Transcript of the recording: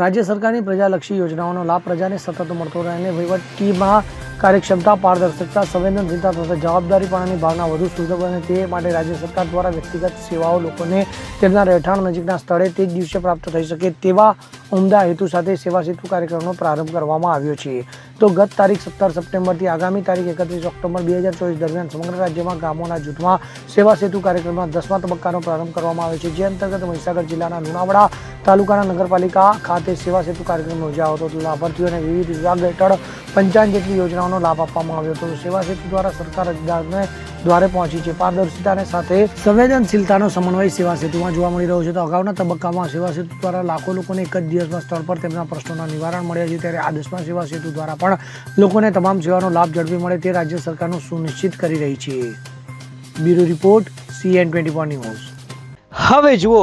રાજ્ય સરકારની પ્રજાલક્ષી યોજનાઓનો લાભ પ્રજાને સતત મળતો રહે અને વહીવટીમાં કાર્યક્ષમતા, પારદર્શકતા સંવેદનશીલતા તથા જવાબદારીપણાની ભાવના વધુ સુદૃઢ બને તે માટે રાજ્ય સરકાર દ્વારા વ્યક્તિગત સેવાઓ લોકોને તેમના રહેઠાણ નજીકના સ્થળે તે જ દિવસે પ્રાપ્ત થઈ શકે તેવા ઉમદા હેતુ સાથે સેવા સેતુ કાર્યક્રમનો પ્રારંભ કરવામાં આવ્યો છે. તો ગત તારીખ સત્તર સપ્ટેમ્બરથી આગામી તારીખ એકત્રીસ ઓક્ટોબર બે હજાર ચોવીસ દરમિયાન સમગ્ર રાજ્યમાં ગામોના જૂથમાં સેવા સેતુ કાર્યક્રમના દસમા તબક્કાનો પ્રારંભ કરવામાં આવ્યો છે. જે અંતર્ગત મહીસાગર જિલ્લાના લુણાવાડા તાલુકાના નગરપાલિકા ખાતે સેવા સેતુ કાર્યક્રમ યોજાયો હતો. લાભાર્થીઓને વિવિધ વિભાગ હેઠળ પંચાવન જેટલી યોજનાઓનો લાભ આપવામાં આવ્યો હતો. સેવા સેતુ દ્વારા સરકાર અધિકારને દ્વારે પહોંચી છે. પારદર્શિતાને સાથે સંવેદનશીલતાનો સમન્વય સેવા સેતુમાં જોવા મળી રહ્યો છે. તો અગાઉના તબક્કામાં સેવા સેતુ દ્વારા લાખો લોકોને એક જ દિવસમાં સ્થળ પર તેમના પ્રશ્નોના નિવારણ મળ્યા છે. ત્યારે આ સેવા સેતુ દ્વારા પણ લોકોને તમામ સેવાનો લાભ ઝડપી મળે તે રાજ્ય સરકારનું સુનિશ્ચિત કરી રહી છે. Bureau report CN twenty news હવે જુઓ